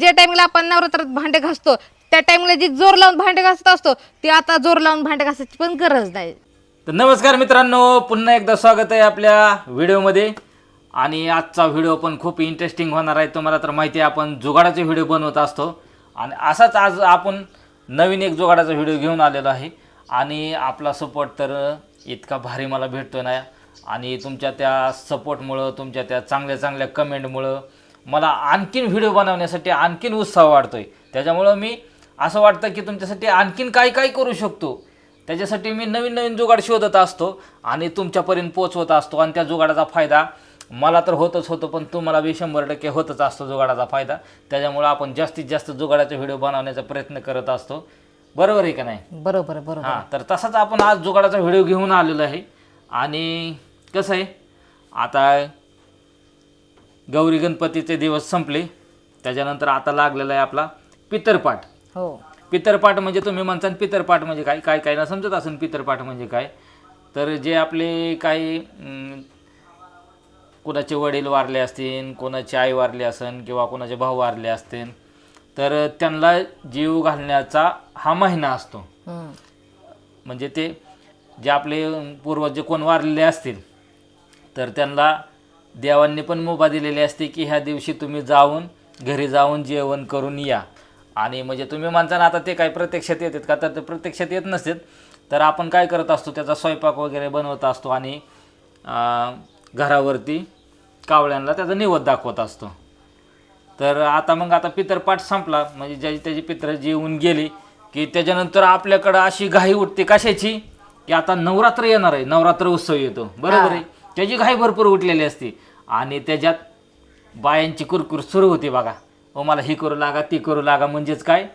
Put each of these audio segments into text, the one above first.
जे टाइमला आपण नवरात्रात भांडे घासतो त्या टाइमला जी जोर लावून भांडे घासत असतो ते आता जोर लावून भांडे घासायची पण गरज नाही. तर नमस्कार मित्रांनो पुन्हा एकदा स्वागत आहे आपल्या व्हिडिओमध्ये. आणि आजचा व्हिडिओ पण खूप इंटरेस्टिंग होणार आहे. तुम्हाला तर माहिती आहे आपण जुगाडाचे व्हिडिओ बनवत असतो. आणि असाच आज आपण नवीन एक जुगाडाचा व्हिडिओ घेऊन आलेलो आहे. आणि आपला सपोर्ट तर इतका भारी मला भेटतो ना. आणि तुमच्या त्या सपोर्टमुळं तुमच्या त्या चांगल्या चांगल्या कमेंटमुळं मला आणखीन व्हिडिओ बनवण्यासाठी आणखीन उत्साह वाढतोय. त्याच्यामुळं मी असं वाटतं की तुमच्यासाठी आणखीन काय काय करू शकतो? त्याच्यासाठी मी नवीन नवीन जुगाड शोधत असतो आणि तुमच्यापर्यंत पोचवत असतो आणि त्या जुगाडाचा फायदा मला तर होतच होतो पण तुम्हाला बी शंभर टक्के होतच असतो जुगाडाचा फायदा. त्याच्यामुळं आपण जास्तीत जास्त जुगाडाचे व्हिडिओ बनवण्याचा प्रयत्न करत असतो. बरोबर आहे का नाही? बरोबर बरोबर हां तर तसाच आपण आज जुगाडाचा व्हिडिओ घेऊन आलेलो आहे. आणि कसं आहे? आता गौरी गणपतीचे दिवस संपले. त्याच्यानंतर आता लागलेला आहे आपला पितरपाठ. हो. पितरपाठ म्हणजे तुम्ही म्हणता पितरपाठ म्हणजे काय काय काय ना समजत असेल पितरपाठ म्हणजे काय? तर जे आपले काही कोणाचे वडील वारले असतील कोणाची आई वारली असेल किंवा कोणाचे भाऊ वारले असतील तर त्यांना जीव घालण्याचा हा महिना असतो. म्हणजे ते जे आपले पूर्वज जे कोण वारलेले असतील तर त्यांना देवांनी पण मुभा दिलेली असते की ह्या दिवशी तुम्ही जाऊन घरी जाऊन जेवण करून या. आणि म्हणजे तुम्ही म्हणता ना आता ते काय प्रत्यक्षात येतात का? तर ते प्रत्यक्षात येत नसतात. तर आपण काय करत असतो त्याचा स्वयंपाक वगैरे बनवत असतो आणि घरावरती कावळ्यांना त्याचा निवद दाखवत असतो. तर आता मग आता पितरपाठ संपला. म्हणजे ज्याची त्याची पित्र जेवून गेली की त्याच्यानंतर आपल्याकडं अशी घाई उठते कशाची? की आता नवरात्र येणार आहे. नवरात्र उत्सव येतो. बरोबर आहे? त्याची घाई भरपूर उठलेली असते. आणि त्याच्यात बायांची कुरकुर सुरू होती बघा. ओ मला ही करू लागा ती करू लागा म्हणजेच काय?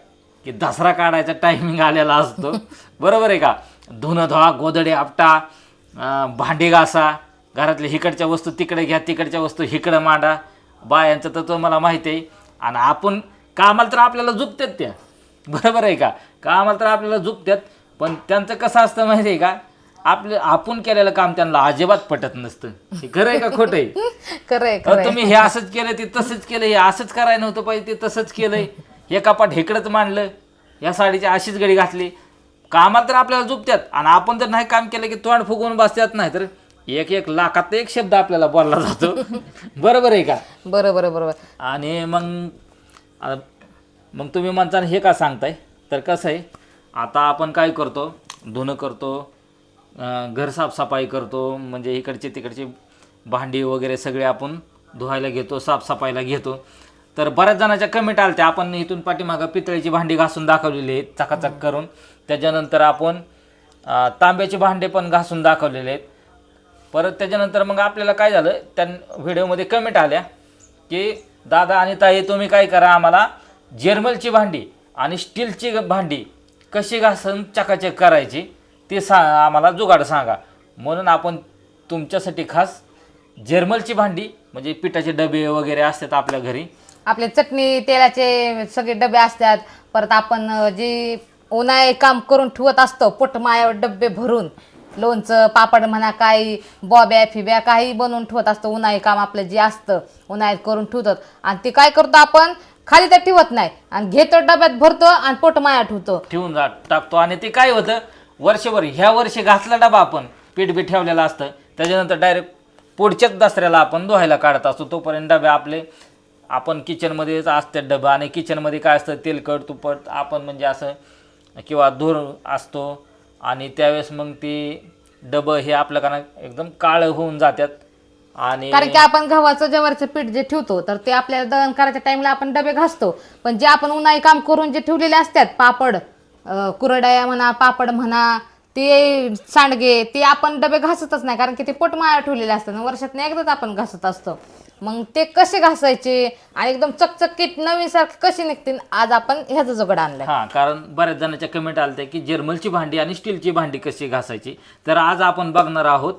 की दसरा काढायचा टायमिंग आलेला असतो. बरोबर आहे का? धुणं धुवा गोदडे आपटा भांडी घासा घरातल्या हिकडच्या वस्तू तिकडे घ्या तिकडच्या वस्तू हिकडं मांडा. बायांचं तर तुम्हाला माहिती आहे. आणि आपण कामाला तर आपल्याला झुकतात त्या. बरोबर आहे का? कामाला तर आपल्याला झुकतात. पण त्यांचं कसं असतं माहिती आहे का? आपलं आपण केलेलं काम त्यांना अजिबात पटत नसतं. हे खरं आहे का खोटं आहे? खरंय अहो, खरंय तुम्ही हे असंच केलं ते तसंच केलं हे असंच करायला नव्हतं पाहिजे ते तसंच केलंय. हे कपाट हेकडंच मांडलं या साडीची अशीच गडी घातली. कामात तर आपल्याला झुपत्यात आणि आपण जर नाही काम केलं की तोंड फुगवून बसतात नाही तर एक एक लाखात एक शब्द आपल्याला बोलला जातो. बरोबर आहे का? बरोबर बरोबर आणि मग आ- मग तुम्ही म्हणता हे का सांगताय? तर कसं आहे आता आपण काय करतो धुणं करतो घर साफसफाई करतो म्हणजे इकडचे तिकडचे भांडी वगैरे सगळे आपण धुवायला घेतो साफसफाईला घेतो. तर बऱ्याच जणांच्या कमेंट आल्या आपण इथून पाठीमागं पितळेची भांडी घासून दाखवलेली आहेत चकाचक करून. त्याच्यानंतर आपण तांब्याचे भांडे पण घासून दाखवलेले आहेत. परत त्याच्यानंतर मग आपल्याला काय झालं त्या व्हिडिओमध्ये कमेंट आल्या की दादा आणि ताई तुम्ही काय करा आम्हाला जर्मलची भांडी आणि स्टीलची भांडी कशी घासून चकाचक करायची? ते सा आम्हाला जुगाड सांगा. म्हणून आपण तुमच्यासाठी खास जर्मलची भांडी म्हणजे पिठाचे डबे वगैरे असतात आपल्या घरी. आपले चटणी तेलाचे सगळे डबे असतात. परत आपण जे उन्हाळे काम करून ठेवत असतो पोटमायावर डबे भरून. लोणचं पापड म्हणा काही बॉब्या फिब्या काही बनवून ठेवत असतो. उन्हाळी काम आपलं जे असतं उन्हाळ्यात करून ठेवतात आणि ते काय करतो आपण? खाली तर ठेवत नाही. आणि घेतो डब्यात भरतो आणि पोटमाया ठेवतो. ठेवून जा टाकतो. आणि ते काय होतं? वर्षभर ह्या वर्षी घासला डबा आपण पीठ बी ठेवलेलं असतं. त्याच्यानंतर डायरेक्ट पुढच्याच दसऱ्याला आपण धुवायला काढत असतो. तोपर्यंत डबे आपले आपण किचनमध्येच असतात डबे आणि किचनमध्ये काय असतं तेलकट तुपट आपण म्हणजे असं किंवा धूर असतो आणि त्यावेळेस मग ते डबं हे आपल्या कारण एकदम काळं होऊन जातात आणि कारण की आपण गव्हाचं जवळचं पीठ जे ठेवतो तर ते आपल्याला दळण करायच्या टाइमला आपण डबे घासतो. पण जे आपण उन्हाळी काम करून जे ठेवलेले असतात पापड कुरडया म्हणा पापड म्हणा ते सांडगे ते आपण डबे घासतच नाही कारण की ते पोटमाळा ठेवलेले असतात वर्षात एकदाच आपण घासत असतो. मग ते कसे घासायचे आणि एकदम चकचकीत नवीन सारखे कसे निघतील आज आपण ह्याचं जगड आणलंय. हां कारण बऱ्याच जणांच्या कमेंट आल्या की जर्मलची भांडी आणि स्टीलची भांडी कशी घासायची. तर आज आपण बघणार आहोत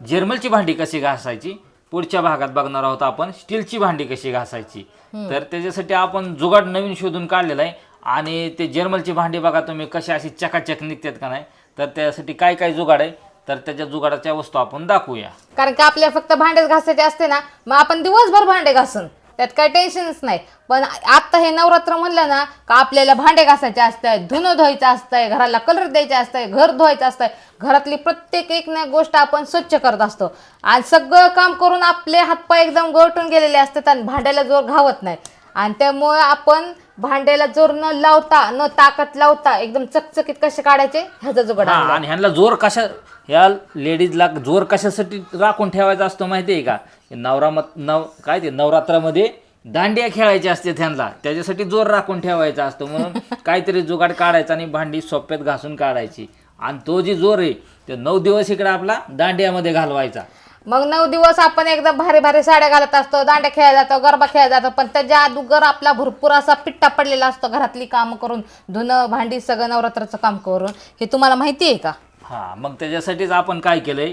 जर्मलची भांडी कशी घासायची. पुढच्या भागात बघणार आहोत आपण स्टीलची भांडी कशी घासायची. तर त्याच्यासाठी आपण जुगाड नवीन शोधून काढलेला आहे. आणि ते जर्मलची भांडी बघा तुम्ही कशी अशी चकाचक निघतात का नाही तर त्यासाठी काय काय जुगाड आहे तर त्याच्या जुगाडाच्या वस्तू आपण दाखवूया. कारण की आपल्या फक्त भांडेच घासायचे असते ना मग आपण दिवसभर भांडे घासून त्यात काही टेन्शनच नाही. पण आता हे नवरात्र म्हणलं ना का आपल्याला भांडे घासायचे असतंय धुणं धुवायचं असतंय घराला कलर द्यायचे असतंय घर धुवायचं असतंय घरातली प्रत्येक एक ना गोष्ट आपण स्वच्छ करत असतो. आणि सगळं काम करून आपले हातपाय एकदम गळटून गेलेले असतात आणि भांड्याला जोर घावत नाही. आणि त्यामुळे आपण भांड्याला जोर न लावता न ताकद लावता एकदम चकचकीत कसे काढायचे? ह्याचा जुगाड हा आणलाय. आणि ह्यांना जोर कशा या लेडीजला जोर कशासाठी राखून ठेवायचा असतो माहिती आहे का? नवरा मत नव काय ते नवरात्रामध्ये दांडिया खेळायची असते त्यांना त्याच्यासाठी जोर राखून ठेवायचा असतो. म्हणून काहीतरी जुगाड काढायचा आणि भांडी सोप्यात घासून काढायची. आणि तो जी जोर आहे ते नऊ दिवस इकडे आपला दांडियामध्ये घालवायचा. मग नऊ दिवस आपण एकदम भारी भारी साड्या घालत असतो दांड्या खेळायला जातो गरबा खेळायला जातो पण त्याच्या अगोदर आपला भरपूर असा पिट्टा पडलेला असतो घरातली कामं करून धुणं भांडी सगळं नवरात्राचं काम करून. हे तुम्हाला माहिती आहे का? हा मग त्याच्यासाठीच आपण काय केलंय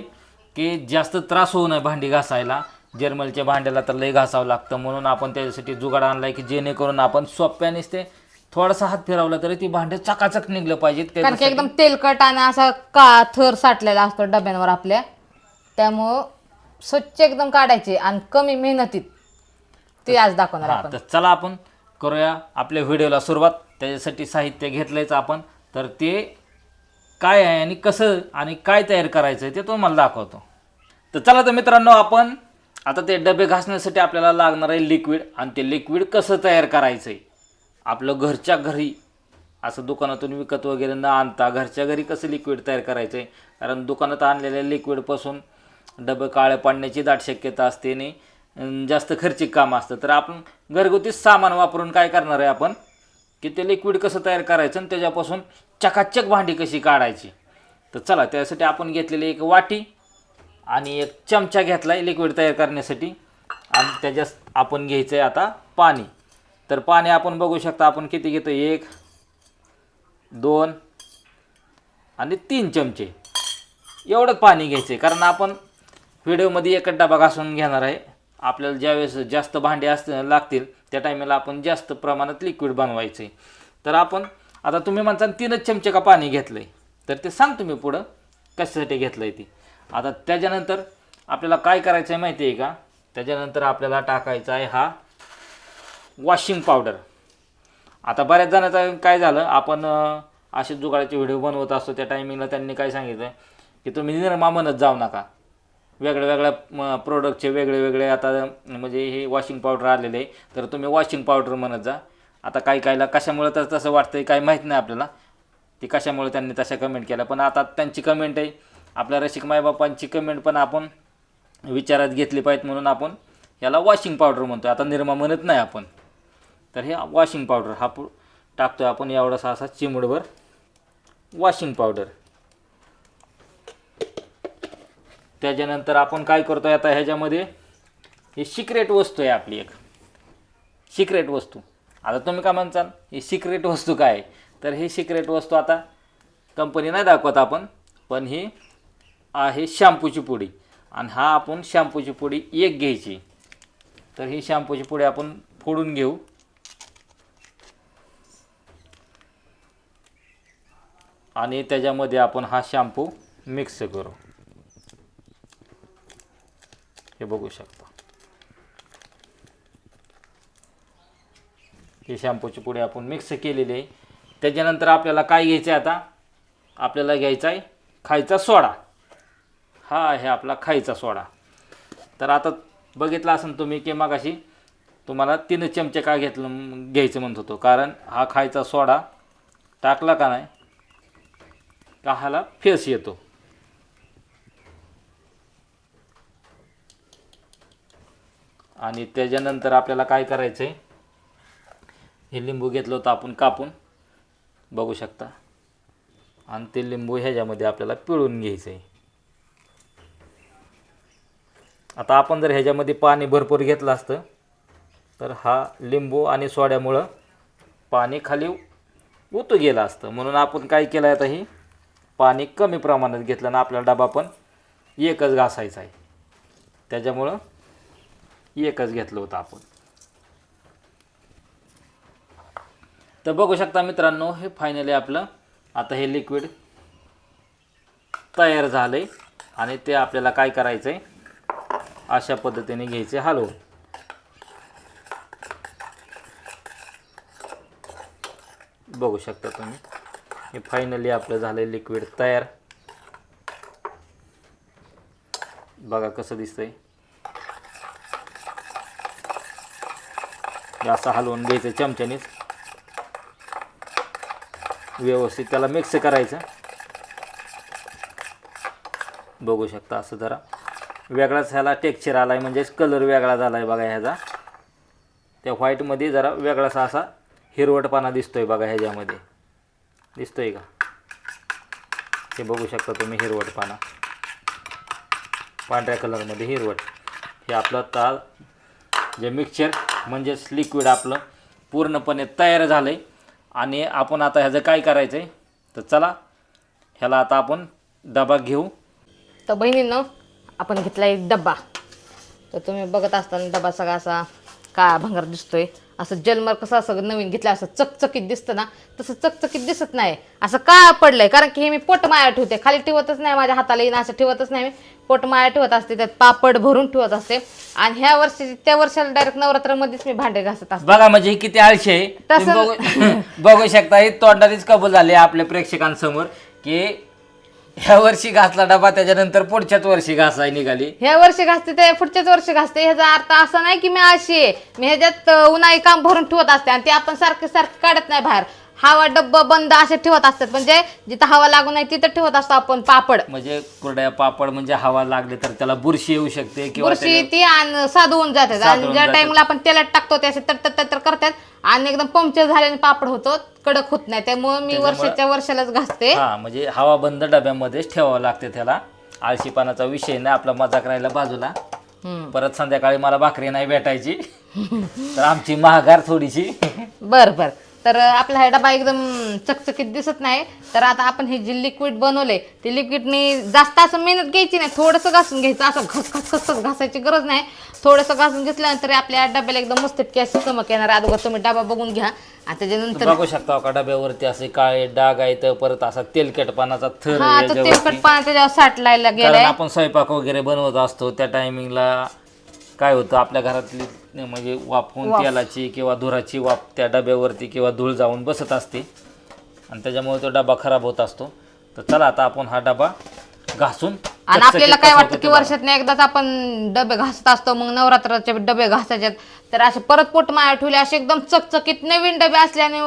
की जास्त त्रास होऊ नये भांडी घासायला. जर्मलच्या भांड्याला तर लई घासावं लागतं म्हणून आपण त्याच्यासाठी जुगाड आणलाय की जेणेकरून आपण सोप्यानेच ते थोडासा हात फिरवला तरी ती भांडे चकाचक निघलं पाहिजेत. कारण की त्याच्यासाठी- एकदम तेलकट आणि असा का थर साठलेला असतो डब्यांवर आपल्या. त्यामुळं स्वच्छ एकदम काढायचे आणि कमी मेहनतीत ते आज दाखवणार हा आपण. तर चला आपण करूया आपल्या व्हिडिओला सुरुवात. त्याच्यासाठी साहित्य घेतलंयच आपण. तर ते काय आहे आणि कसं आणि काय तयार करायचं आहे ते तुम्हाला दाखवतो. तर चला तर मित्रांनो आपण आता ते डबे घासण्यासाठी आपल्याला लागणार आहे लिक्विड आणि ते लिक्विड कसं तयार करायचं आहे आपलं घरच्या घरी असं दुकानातून विकत वगैरे न आणता घरच्या घरी कसं लिक्विड तयार करायचं आहे कारण दुकानात आणलेल्या लिक्विडपासून डबे काळे पडण्याची दाट शक्यता असते आणि जास्त खर्चिक काम असतं. तर आपण घरगुती सामान वापरून काय करणार आहे आपण? की ते लिक्विड कसं तयार करायचं आणि त्याच्यापासून चकाचक भांडी कशी काढायची? तर चला त्यासाठी आपण घेतलेली एक वाटी आणि एक चमचा घेतला आहे लिक्विड तयार करण्यासाठी. आणि त्याच्यात आपण घ्यायचं आहे आता पाणी. तर पाणी आपण बघू शकता आपण किती घेतो एक दोन आणि तीन चमचे. एवढं पाणी घ्यायचं आहे कारण आपण व्हिडिओमध्ये एकच डबा घासून घेणार आहे. आपल्याला ज्यावेळेस जास्त भांडे असत लागतील त्या टायमाला आपण जास्त प्रमाणात लिक्विड बनवायचं. आहे तर आपण आता तुम्ही म्हणता तीनच चमचे का पाणी घेतलं आहे तर ते सांगतो मी पुढं कशासाठी घेतलं आहे ते? आता त्याच्यानंतर आपल्याला काय करायचं आहे माहिती आहे का? त्याच्यानंतर आपल्याला टाकायचा आहे हा वॉशिंग पावडर आता बऱ्याच जणांचा काय झालं आपण असे जुगाडाचे व्हिडिओ बनवत असतो त्या टायमिंगला त्यांनी काय सांगितलं? की तुम्ही निर्मा म्हणत जाऊ नका. वेगळ्या वेगळ्या प्रोडक्टचे वेगळे वेगळे आता म्हणजे हे वॉशिंग पावडर आलेले आहे. तर तुम्ही वॉशिंग पावडर म्हणत जा. आता काही काहीला कशामुळे तर तसं वाटतंय काही माहीत नाही आपल्याला. ती कशामुळे त्यांनी तशा कमेंट केल्या. पण आता त्यांची कमेंट आहे. आपल्या रसिक मायबापांची कमेंट पण आपण विचारात घेतली पाहिजे म्हणून आपण याला वॉशिंग पावडर म्हणतो आता निर्मा म्हणत नाही आपण. तर हे वॉशिंग पावडर हा टाकतो आहे आपण एवढासा असा चिमूडभर वॉशिंग पावडर त्याच्यानंतर आपण काय करतो आता ह्याच्यामध्ये? ही सिक्रेट वस्तू आहे आपली एक. सिक्रेट वस्तू. आता तुम्ही काय म्हणताल? ही सिक्रेट वस्तू काय? आहे? तर ही सिक्रेट वस्तू आता कंपनी नाही दाखवत आपण पण ही आहे शॅम्पूची पुडी. आणि हा आपण शॅम्पूची पुडी एक घ्यायची. तर ही शॅम्पूची पुडी आपण फोडून घेऊ. आणि त्याच्यामध्ये आपण हा शॅम्पू मिक्स करू. हे बघू शकता. हे शॅम्पूची पुढे आपण मिक्स केलेली. आहे त्याच्यानंतर आपल्याला काय घ्यायचं आहे आता? आपल्याला घ्यायचा आहे खायचा सोडा. हा आहे आपला खायचा सोडा. तर आता बघितला असेल तुम्ही की मगाशी तुम्हाला तीन चमचे का घेतलं घ्यायचं म्हणत होतो. कारण हा खायचा सोडा टाकला का नाही? का ह्याला फेस येतो. आणि त्याच्यानंतर आपल्याला काय करायचं आहे हे लिंबू घेतलं होतं आपण कापून. बघू शकता. आणि ते लिंबू ह्याच्यामध्ये आपल्याला पिळून घ्यायचं आहे आता आपण जर ह्याच्यामध्ये पाणी भरपूर घेतलं असतं तर हा लिंबू आणि सोड्यामुळं पाणी खाली उतू गेलं असतं. म्हणून आपण काय केलं आहे आता ही? पाणी कमी प्रमाणात घेतलं आणि आपला डबा पण एकच घासायचा आहे. त्याच्यामुळं एकच घेतलं होतं आपण. तर बघू शकता मित्रांनो हे फायनली आपलं आता हे लिक्विड तयार झालं आणि ते आपल्याला काय करायचं आहे अशा पद्धतीने घ्यायचे. हलवून बघू शकता तुम्ही हे फायनली आपलं झालं लिक्विड तयार. बघा कसं दिसतंय. असं हलवून घ्यायचं चमच्यानीच. व्यवस्थित त्याला मिक्स करायचं. बघू शकता असं जरा. वेगळाच ह्याला टेक्स्चर आला आहे म्हणजेच कलर वेगळा झाला आहे बघा ह्याचा. त्या व्हाईटमध्ये जरा वेगळासा असा हिरवटपणा दिसतोय बघा ह्याच्यामध्ये. दिसतोय का? हे बघू शकता तुम्ही हिरवटपणा. पांढऱ्या कलरमध्ये हिरवट. हे आपलं ताल जे मिक्सचर म्हणजेच लिक्विड आपलं पूर्णपणे तयार झालं आहे आणि आपण आता ह्याचं काय करायचं आहे तर चला ह्याला आता आपण डबा घेऊ. तर बहिणींनो आपण घेतला एक डब्बा तर तुम्ही बघत असताना डबा सगळा असा काळा भंगार दिसतोय. असं जलमर कसं असं नवीन घेतलं असं चकचकीत दिसतं ना तसं चकचकीत दिसत नाही. असं का पडलंय कारण की हे मी पोट माया ठेवते. खाली ठेवतच नाही माझ्या हाताला येईन असं ठेवतच नाही मी. पोट माया ठेवत असते त्यात पापड भरून ठेवत असते. आणि ह्या वर्षी त्या वर्षाला डायरेक्ट नवरात्रामध्येच मी भांडे घासत असते. बघा म्हणजे हे किती आळशी आहे. तसं- तुम्ही बघू बघू शकता हे तोंडारीच कबूल झाले आपल्या प्रेक्षकांसमोर की ह्या वर्षी घासला डबा त्याच्यानंतर पुढच्याच वर्षी घासाय निघाली. ह्या वर्षी घासते ते पुढच्याच वर्षी घासते. ह्याचा अर्थ असा नाही की मी अशी आहे. मी ह्याच्यात अं, उन्हाळी काम भरून ठेवत असते आणि ते आपण सारखे सारखे काढत नाही बाहेर. हवा डब्बा बंद असे ठेवत असतात. म्हणजे जिथं हवा लागू नाही तिथं ठेवत असतो आपण पापड. म्हणजे कुरड्या पापड म्हणजे हवा लागली तर त्याला बुरशी येऊ शकते किंवा बुरशी ती आणि साधवून जातात आणि साधवून ज्या जातात. टाइमला आपण तेलात टाकतो ते असे तर तर करतात. आणि एकदम पंक्चर झाल्याने पापड होतो कडक होत नाही. त्यामुळे मी त्याच्यामुळं- वर्षाच्या वर्षालाच घासते. हा म्हणजे हवा बंद डब्यामध्येच ठेवावं लागते त्याला. आळशीपणाचा विषय नाही आपला मजाक राहिला बाजूला. हम्म. परत संध्याकाळी मला भाकरी नाही भेटायची. तर आमची महागार थोडीशी. बर बर. तर आपला हा डबा एकदम चकचकीत दिसत नाही. तर आता आपण हे जे लिक्विड बनवले ते लिक्विडनी जास्त असं मेहनत घ्यायची नाही. थोडंसं घासून घ्यायचं. असं घस घस घस घस घासायची गरज नाही. थोडंसं घासून घेतल्यानंतर आपल्या डब्याला एकदम मस्त अशी चमक येणार. अगोदर तुम्ही डबा बघून घ्या. आणि त्याच्यानंतर बघू शकता का डब्यावरती असे काळे डाग आहेत परत असा तेलकटपणाचा थर हा आहे तर याच्यावरती. तेलकट पाणी त्याच्यावर साठलायला कारण गेलाय. आपण स्वयंपाक वगैरे बनवत असतो त्या टायमिंगला काय होतं आपल्या घरातली म्हणजे वाफून तेलाची किंवा धुराची वाफ त्या डब्यावरती किंवा धूळ जाऊन बसत असते. आणि त्याच्यामुळे तो डबा खराब होत असतो. तर चला आता आपण हा डबा घासून आणि चकचकीत आपल्याला काय कसा वाटतं होतो की ते वर्षातनं एकदाच आपण डबे घासत असतो मग नवरात्राचे डबे घासायचे. तर असे परत पोट माया ठेवले असे एकदम चकचकीत नवीन डबे असल्याने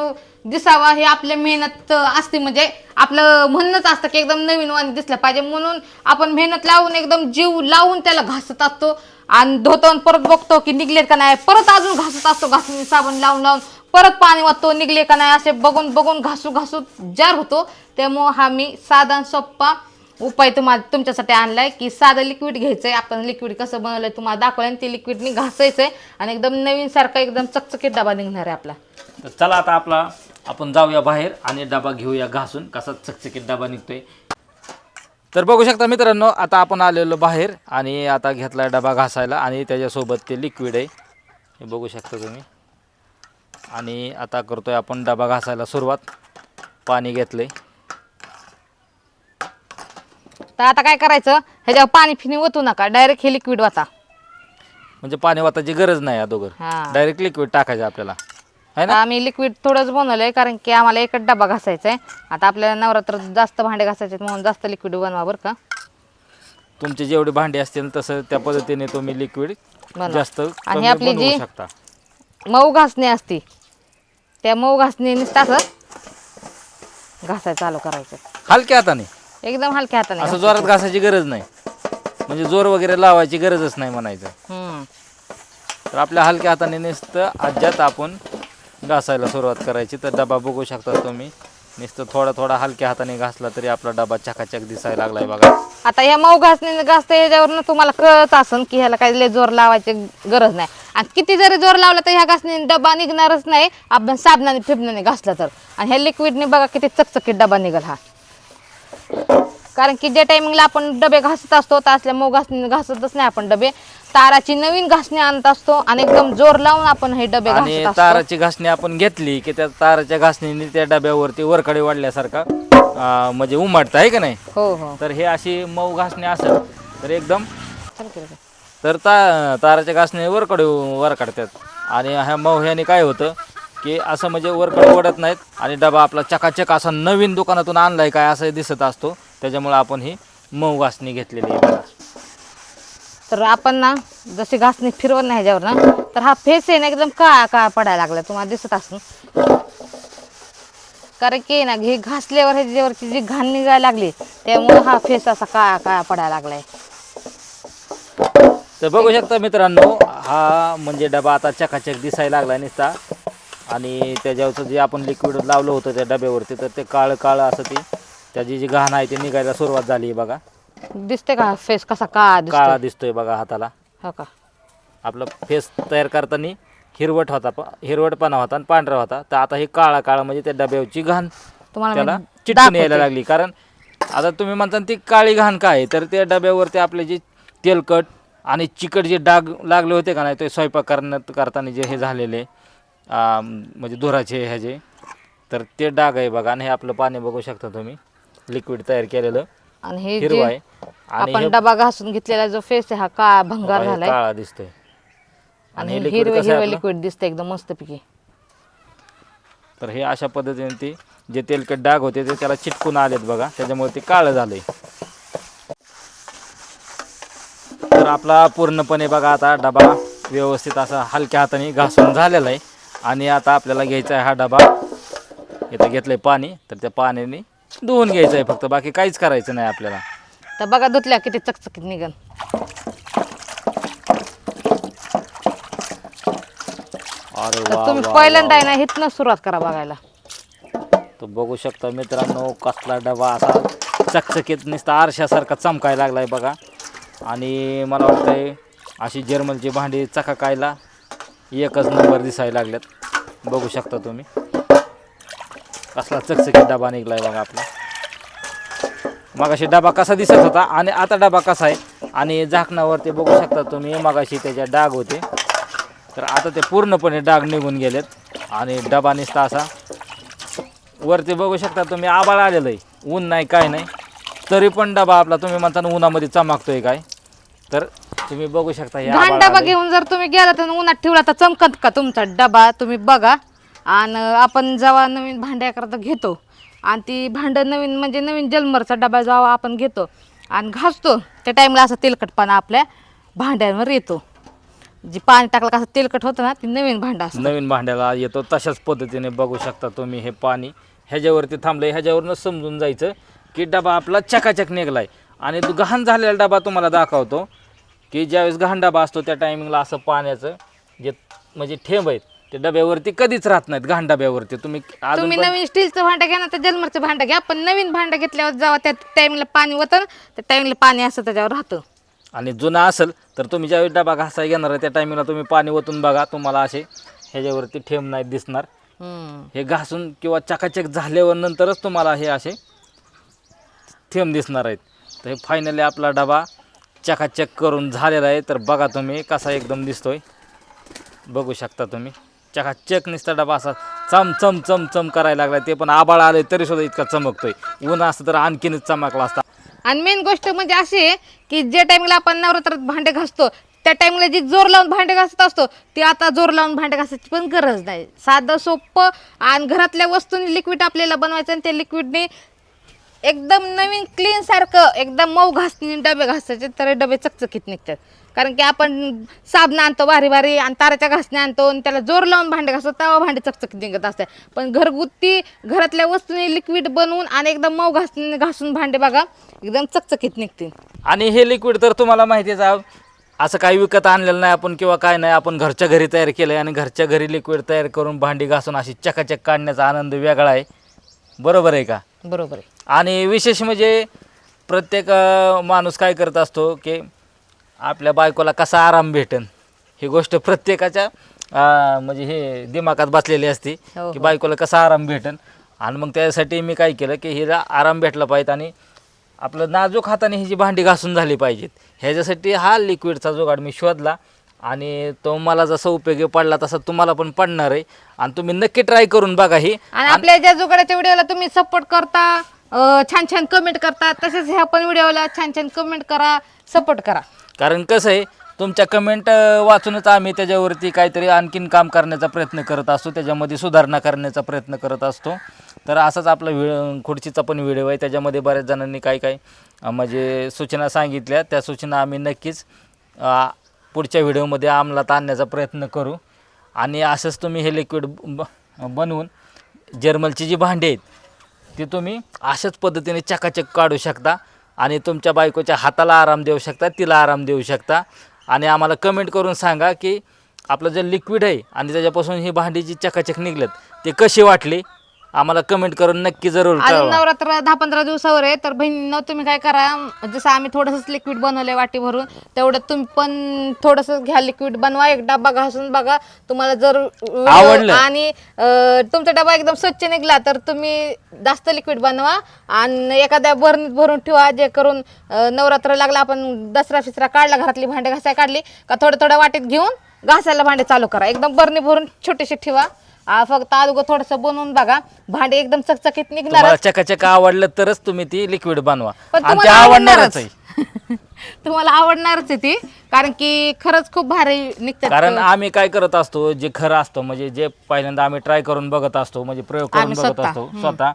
दिसावा हे आपल्या मेहनत असते. म्हणजे आपलं म्हणणंच असतं की एकदम नवीन वाणी दिसलं पाहिजे. म्हणून आपण मेहनत लावून एकदम जीव लावून त्याला घासत असतो. आणि धुतो आणि परत बघतो की निघले का नाही. परत अजून घासत असतो. घासून साबण लावून लावून. परत पाणी वाचतो निघले का नाही असे बघून बघून घासू घासू जार होतो. त्यामुळं हा मी साधा सोप्पा उपाय तुम्हाला तुमच्यासाठी आणलाय की साधं लिक्विड घ्यायचंय. आपण लिक्विड कसं बनवलंय तुम्हाला दाखवलं ते लिक्विडनी घासायचंय. आणि एकदम नवीन सारखा एकदम चकचकीत डबा निघणार आहे आपला. तर चला आता आपला आपण जाऊया बाहेर आणि डबा घेऊया घासून. कसा चकचकीत डबा निघतोय. तर बघू शकता मित्रांनो आता आपण आलेलो बाहेर आणि आता घेतला डबा घासायला आणि त्याच्यासोबत ते लिक्विड आहे. हे बघू शकता तुम्ही. आणि आता करतोय आपण डबा घासायला सुरुवात. पाणी घेतलंय. तर आता काय करायचं? ह्याच्यावर पाणी फिनी ओतू नका. डायरेक्ट हे लिक्विड वाचा म्हणजे पाणी वाताची गरज नाही अगोदर. हा. डायरेक्ट लिक्विड टाकायचं आपल्याला. ना? आम्ही लिक्विड थोडंच बनवलंय कारण की आम्हाला एकच डबा घासायचा आहे आता आपल्याला नवरात्रात जास्त भांडे घासायचे आहेत म्हणून जास्त लिक्विड बनवा बरं का. तुमचे जेवढे भांडी असतील तसं त्या पद्धतीने तुम्ही लिक्विड बनवा. जास्त आणि कमी आपली बनवू जी- शकता. मऊ घासणी असती त्या मऊ घासणीने असं घासायला चालू करायचं. हलक्या हाताने. एकदम हलक्या हाताने असं जोरात घासायची गरज नाही. म्हणजे जोर वगैरे लावायची गरजच नाही म्हणायचं. हम्म. तर आपल्या हलक्या हाताने नुसतं अज्यात आपण घासायला सुरुवात करायची. तर डबा बघू शकता तुम्ही. नुसतं थोडा थोडा हलक्या हाताने घासला तरी आपला डबा चकाचक दिसायला लागलाय बघा. आता ह्या मऊ घासणीने घासते ह्याच्यावरनं तुम्हाला कळत असन की ह्याला काही लय जोर लावायची गरज नाही. आणि किती जरी जोर लावला तर ह्या घासणीने डबा निघणारच नाही. आपण साबणाने फिबणाने घासला तर. आणि ह्या लिक्विडने बघा किती चकचकीत डबा निघाल हा. कारण की ज्या टायमिंगला आपण डबे घासत असतो असल्या मऊ घासणीने घासतच नाही आपण डबे. ताराची नवीन घासणी आणत असतो आणि एकदम जोर लावून आपण हे डबे आणि घासत असतो. ताराची घासणी आपण घेतली की त्या ताराच्या घासणीने त्या डब्यावरती वरकडे वाढल्यासारखा अं, म्हणजे उमटतं आहे का नाही? हो हो. तर हे अशी मऊ घासणी असेल तर एकदम चल की रे. तर ता ताराच्या घासणी वरकडे वर काढतात. आणि ह्या मऊ ह्याने काय होतं? की असं म्हणजे वरकडे ओढत नाहीत आणि डबा आपला चकाचक असा नवीन दुकानातून आणलाय काय असं दिसत असतो. त्याच्यामुळे आपण ही मऊ घासणी घेतलेली आहे. तर आपण ना जशी घासणी फिरवत नाही ह्याच्यावर ना तर हा फेस आहे ना एकदम काळा काळा पडायला लागला. तुम्हाला दिसत असून कारण की ना हे घासल्यावर ह्याच्यावरची जी घाण निघायला लागली त्यामुळे हा फेस असा काळा काळा पडायला लागलाय. तर बघू शकता मित्रांनो हा म्हणजे डबा आता चकाचक दिसायला लागला नुसता. आणि त्याच्यावरचं जे आपण लिक्विड लावलं होतं त्या डब्यावरती तर ते काळं काळं असं ती त्याची जी घाण आहे ती निघायला सुरुवात झाली आहे बघा. दिसते का? फेस कसा काळा दिसतो काळा दिसतोय बघा हाताला. हो का? आपला फेस तयार करताना हिरवट होता प- हिरवटपणा होता आणि पांढरा होता. तर आता हे काळा काळा म्हणजे त्या डब्यावरची घाण तुम्हाला त्याला मी चिटकून यायला. लागली. कारण आता तुम्ही म्हणता ती काळी घाण काय आहे? तर त्या डब्यावरती आपले जे तेलकट आणि चिकट जे डाग लागले होते का नाही ते स्वयंपाक करण्यात करताना जे हे झालेले म्हणजे धुराचे ह्याचे तर ते डाग आहे बघा आणि हे आपलं पाणी बघू शकता तुम्ही. लिक्विड तयार केलेलं. आणि हे हिरवं जे आहे. आणि आपण हे डबा घासून घेतलेला जो फेस आहे हा काळा भंगार बघा, हे झालाय. काळा दिसतोय. आणि हे हे liquid हिरवे कसं आहे हिरवे आपलं? लिक्विड दिसतं एकदम मस्तपैकी. तर हे अशा पद्धतीने ते जे तेलकट डाग होते ते त्याला चिटकून आलेत बघा. त्याच्यामुळे ते काळं झालंय. तर आपला पूर्णपणे बघा आता डबा व्यवस्थित असा हलक्या हाताने घासून झालेला आहे. आणि आता आपल्याला घ्यायचा आहे हा डबा. इथं घेतलंय पाणी तर त्या पाण्याने धुवून घ्यायचं आहे फक्त. बाकी काहीच करायचं नाही आपल्याला. तर बघा धुतल्या किती चकचकीत निघन. अरे तर वा तुम्ही वा, पहिल्यांदा. आहे ना इथनं सुरुवात करा बघायला. तो बघू शकता मित्रांनो कसला डबा असा चकचकीत नुसता आरशासारखा चमकायला लागलाय बघा. आणि मला वाटतंय अशी जर्मनची भांडी चकाकायला एकच नंबर दिसायला लागल्यात. बघू शकता तुम्ही. कसला चकचकी डबा निघलाय बघा आपला. मगाशी डबा कसा दिसत होता आणि आता डबा कसा आहे? आणि झाकणावरती बघू शकता तुम्ही मगाशी त्याच्या डाग होते. तर आता ते पूर्णपणे डाग निघून गेलेत. आणि डबा निसता असा. वरती बघू शकता तुम्ही आबाळ आलेलं आहे. ऊन नाही काय नाही. तरी पण डबा आपला तुम्ही म्हणता उन्हामध्ये चमाकतो आहे काय? तर तुम्ही बघू शकता घाण डबा. घेऊन जर तुम्ही गेला तर उन्हात ठेवला तर चमकत का तुमचा डबा? तुम्ही बघा. आणि आपण जेव्हा नवीन भांड्याकरता घेतो. आणि ती भांडं नवीन म्हणजे नवीन जलमरचा डबा जेव्हा आपण घेतो आणि घासतो त्या टाईमला असं तेलकटपणा आपल्या भांड्यांवर येतो. जी पाणी टाकलं का असं तेलकट होतं ना ती नवीन भांडं असतं. नवीन भांड्याला येतो तशाच पद्धतीने बघू शकता तुम्ही हे पाणी. ह्याच्यावरती थांबलंय ह्याच्यावरनं समजून जायचं की डबा आपला चकाचक निघलाय. आणि तो गहाण झालेला डबा तुम्हाला दाखवतो. की ज्यावेळेस डबा असतो त्या टायमिंगला असं पाण्याचं जे म्हणजे ठेंब आहेत ते डब्यावरती कधीच राहत नाहीत घाण डब्यावरती तुम्ही अजून तुम्ही पण- नवीन स्टीलचं भांडं घ्या ना तर जलमरचं भांडं घ्या. पण नवीन भांडं घेतल्यावर जेव्हा त्या टाईमला पाणी होतं त्या टाईमला पाणी असं त्याच्यावर राहतं. आणि जुना असेल तर तुम्ही ज्यावेळी डबा घासाय घेणार आहे त्या टायमिंगला तुम्ही पाणी ओतून बघा. तुम्हाला असे ह्याच्यावरती ठेंब नाही दिसणार. हम्म. हे घासून किंवा चकाचक झाल्यावर नंतरच तुम्हाला हे असे थेंब दिसणार आहेत. तर हे फायनली आपला डबा चकाचक करून झालेला आहे. तर बघा तुम्ही कसा एकदम दिसतोय. बघू शकता तुम्ही. चकाचक नुसता डबा असा चम चम चम चम करायला लागला ते पण आबाळ आले तरी सुद्धा इतका चमकतोय. ऊन असतं तर आणखीनच चमकला असता. आणि मेन गोष्ट म्हणजे अशी आहे की जे टाइमला आपण नवरात्रात भांडे घासतो त्या टाइमला जी जोर लावून भांडे घासत असतो ते आता जोर लावून भांडे घासायची पण गरज नाही. साधं सोपं आणि घरातल्या वस्तूंनी लिक्विड आपल्याला बनवायचं आणि त्या लिक्विडने एकदम नवीन क्लीन सारखं एकदम मऊ घासणी डबे घासायचे तर डबे चकचकीत निघतात. कारण की आपण साबण आणतो भारी भारी आणि ताराच्या घासण्या आणतो आणि त्याला जोर लावून भांडे घासतो तेव्हा भांडे चकचकीत निघत असतात. पण घरगुती घरातल्या वस्तूंनी लिक्विड बनवून आणि एकदम मऊ घासणी घासून भांडे बघा एकदम चकचकीत निघतील. आणि हे लिक्विड तर तुम्हाला माहितीच आहे असं काही विकत आणलेलं नाही आपण किंवा काय नाही आपण घरच्या घरी तयार केलं आहे आणि घरच्या घरी लिक्विड तयार करून भांडी घासून अशी चकाचक काढण्याचा आनंद वेगळा आहे. बरोबर आहे का? बरोबर आहे. आणि विशेष म्हणजे प्रत्येक अं, माणूस काय करत असतो की आपल्या बायकोला कसा आराम भेटन ही गोष्ट प्रत्येकाच्या अं, म्हणजे हे दिमागात बसलेली असते हो, की हो. बायकोला कसा आराम भेटन. आणि मग त्यासाठी मी काय केलं की हिला आराम भेटला पाहिजे आणि आपलं नाजूक हाताने ही जी भांडी घासून झाली पाहिजेत ह्याच्यासाठी हा लिक्विडचा जुगाड मी शोधला. आणि तो मला जसा उपयोगी पडला तसा तुम्हाला पण पडणार आहे. आणि तुम्ही नक्की ट्राय करून बघा ही. आणि आपल्या ज्या जुगाडाच्या व्हिडिओला तुम्ही सपोर्ट करता अं, छान छान कमेंट करतात तसेच ह्या पण व्हिडिओला छान छान कमेंट करा सपोर्ट करा. कारण कसं आहे तुमच्या कमेंट वाचूनच आम्ही त्याच्यावरती काहीतरी आणखीन काम करण्याचा प्रयत्न करत असतो. त्याच्यामध्ये सुधारणा करण्याचा प्रयत्न करत असतो. तर असाच आपला व्हिडिओ खुर्चीचा पण व्हिडिओ आहे. त्याच्यामध्ये बऱ्याच जणांनी काय काय अं, म्हणजे सूचना सांगितल्या. त्या सूचना आम्ही नक्कीच अं, पुढच्या व्हिडिओमध्ये अंमलात आणण्याचा प्रयत्न करू. आणि असंच तुम्ही हे लिक्विड ब बनवून जर्मलची जी भांडी आहेत ती तुम्ही अशाच पद्धतीने चकाचक काढू शकता आणि तुमच्या बायकोच्या हाताला आराम देऊ शकता तिला आराम देऊ शकता. आणि आम्हाला कमेंट करून सांगा की आपलं जे लिक्विड आहे आणि त्याच्यापासून ही भांडी जी चकाचक निघलेत ते कशी वाटली? आम्हाला कमेंट करून नक्की जरूर कळवा. नवरात्र दहा पंधरा दिवसावर आहे तर बहिणीनं तुम्ही काय करा जसं आम्ही थोडंसं लिक्विड बनवलंय वाटी भरून तेवढं तुम्ही पण थोडंसं घ्या लिक्विड बनवा एक डबा घासून बघा तुम्हाला जर आवडलं. आणि अं, तुमचा डबा एकदम स्वच्छ निघला तर तुम्ही जास्त लिक्विड बनवा आणि एखाद्या बरणीत भरून ठेवा जे करून अं, नवरात्र लागला आपण दसरा फिसरा काढला घरातली भांडे घासाय काढली का थोडं थोडं वाटीत घेऊन घासायला भांडे चालू करा. एकदम बरणी भरून छोटेसे ठेवा. आ, फक्त अगोदर थोडंसं बनवून बघा. भांडे एकदम चकचकीत निघणार तुम्हाला चकाचक आवडलं तरच तुम्ही ती लिक्विड बनवा. पण आणि ते तुम्हाला आवडणारच आवडणारच. आहे. तुम्हाला आवडणारच आहे ती कारण की खरंच खूप भारी निघतात कारण आम्ही काय करत असतो जे खरं असतं म्हणजे जे पहिल्यांदा आम्ही ट्राय करून बघत असतो म्हणजे प्रयोग करून आम्ही बघत स्वतः. असतो स्वतः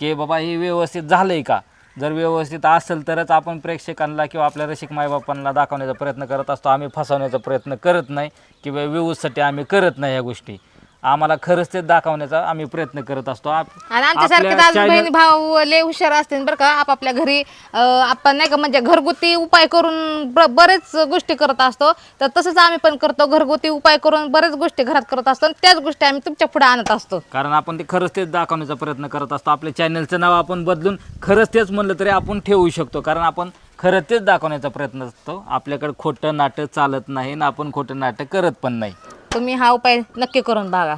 की बाबा हे व्यवस्थित झालंय का? जर व्यवस्थित असेल तरच आपण प्रेक्षकांना किंवा आपल्या रसिक मायबापांना दाखवण्याचा प्रयत्न करत असतो. आम्ही फसवण्याचा प्रयत्न करत नाही किंवा व्यूजसाठी आम्ही करत नाही ह्या गोष्टी. आम्हाला खरंच ते दाखवण्याचा आम्ही प्रयत्न करत असतो. आप- आणि आमच्यासारखे आपल्या आज channel- बहिणी भाऊ लय हुशार असतील बरं का. आपापल्या घरी अं, आपण नाही का म्हणजे घरगुती उपाय करून ब- बरेच गोष्टी करत असतो. तर तसंच आम्ही पण करतो. घरगुती उपाय करून बरेच गोष्टी घरात करत असतो आणि त्याच गोष्टी आम्ही तुमच्यापुढे आणत असतो. कारण आपण ते खरंच तेच दाखवण्याचा प्रयत्न करत असतो. आपल्या चॅनलचं नाव आपण बदलून खरंच तेच म्हणलं तरी आपण ठेवू शकतो. कारण आपण खरं तेच दाखवण्याचा प्रयत्न असतो. आपल्याकडे खोटं नाटक चालत नाही आणि आपण खोटं नाटक करत पण नाही. तुम्ही हा उपाय नक्की करून बघा.